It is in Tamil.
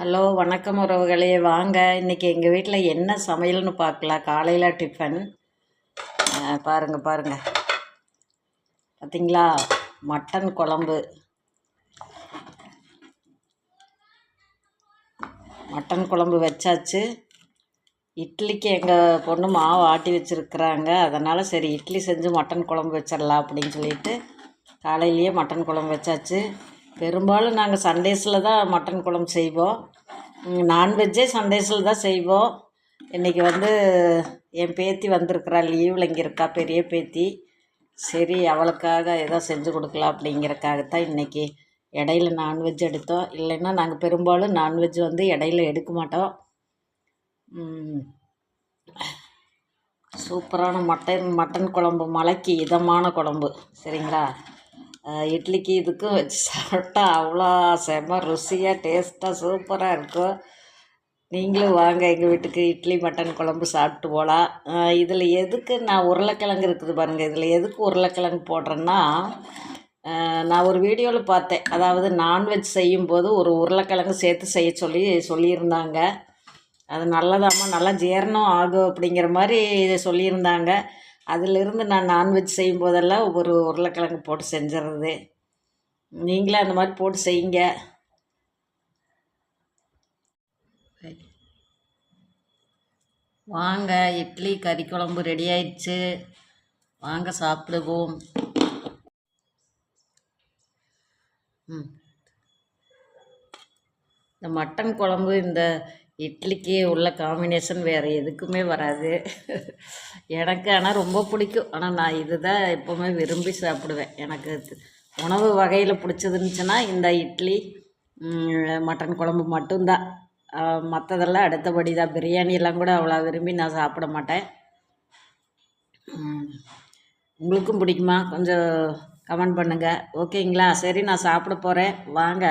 ஹலோ வணக்கம் உறவுகளே. வாங்க இன்றைக்கி எங்கள் வீட்டில் என்ன சமையல்னு பார்க்கலாம். காலையில் டிஃபன் பாருங்கள் பாருங்கள் பார்த்திங்களா பார்த்தீங்களா மட்டன் குழம்பு. மட்டன் குழம்பு வச்சாச்சு. இட்லிக்கு எங்கள் பொண்ணு மாவு ஆட்டி வச்சுருக்குறாங்க. அதனால் சரி இட்லி செஞ்சு மட்டன் குழம்பு வச்சிடலாம் அப்படின்னு சொல்லிட்டு காலையிலேயே மட்டன் குழம்பு வச்சாச்சு. பெரும்பாலும் நாங்கள் சண்டேஸில் தான் மட்டன் குழம்பு செய்வோம். நான்வெஜ்ஜே சண்டேஸில் தான் செய்வோம். இன்றைக்கி வந்து என் பேத்தி வந்திருக்கிறா லீவில் இங்கே இருக்கா பெரிய பேத்தி. சரி அவளுக்காக ஏதோ செஞ்சு கொடுக்கலாம் அப்படிங்கிறக்காகத்தான் இன்றைக்கி இடையில நான்வெஜ் எடுத்தோம். இல்லைன்னா நாங்கள் பெரும்பாலும் நான்வெஜ் வந்து இடையில எடுக்க மாட்டோம். சூப்பரான மட்டன் மட்டன் குழம்பு மலைக்கு இதமான குழம்பு. சரிங்களா? இட்லிக்கு இதுக்கும் வச்சு சாப்பிட்டா அவ்வளோ செம ருசியாக டேஸ்ட்டாக சூப்பராக இருக்கும். நீங்களும் வாங்க எங்கள் வீட்டுக்கு இட்லி மட்டன் குழம்பு சாப்பிட்டு போகலாம் இதில் எதுக்கு நான் உருளைக்கிழங்கு இருக்குது பாருங்கள் இதில் எதுக்கு உருளைக்கிழங்கு போடுறேன்னா நான் ஒரு வீடியோவில் பார்த்தேன். அதாவது நான்வெஜ் செய்யும்போது ஒரு உருளைக்கிழங்கு சேர்த்து செய்ய சொல்லி சொல்லியிருந்தாங்க. அது நல்லதாம்மா நல்லா ஜீரணம் ஆகும் அப்படிங்கிற மாதிரி சொல்லியிருந்தாங்க. அதிலிருந்து நான் நான்வெஜ் செய்யும் போதெல்லாம் ஒரு உருளைக்கிழங்கு போட்டு செஞ்சிடுறது நீங்களே அந்த மாதிரி போட்டு செய்யுங்க. வாங்க இட்லி கறி குழம்பு ரெடி ஆயிடுச்சு. வாங்க சாப்பிடுவோம். இந்த மட்டன் குழம்பு இந்த இட்லிக்கு உள்ள காம்பினேஷன் வேறு எதுக்குமே வராது. எனக்கு ஆனால் ரொம்ப பிடிக்கும். ஆனால் நான் இதுதான் எப்போவுமே விரும்பி சாப்பிடுவேன். எனக்கு உணவு வகையில் பிடிச்சதுன்னுச்சுன்னா இந்த இட்லி மட்டன் குழம்பு மட்டும்தான். மற்றதெல்லாம் அடுத்தபடி தான் பிரியாணியெல்லாம் கூட அவ்வளோ விரும்பி நான் சாப்பிட மாட்டேன். உங்களுக்கும் பிடிக்குமா? கொஞ்சம் கமெண்ட் பண்ணுங்கள் ஓகேங்களா? சரி நான் சாப்பிட போகிறேன் வாங்க.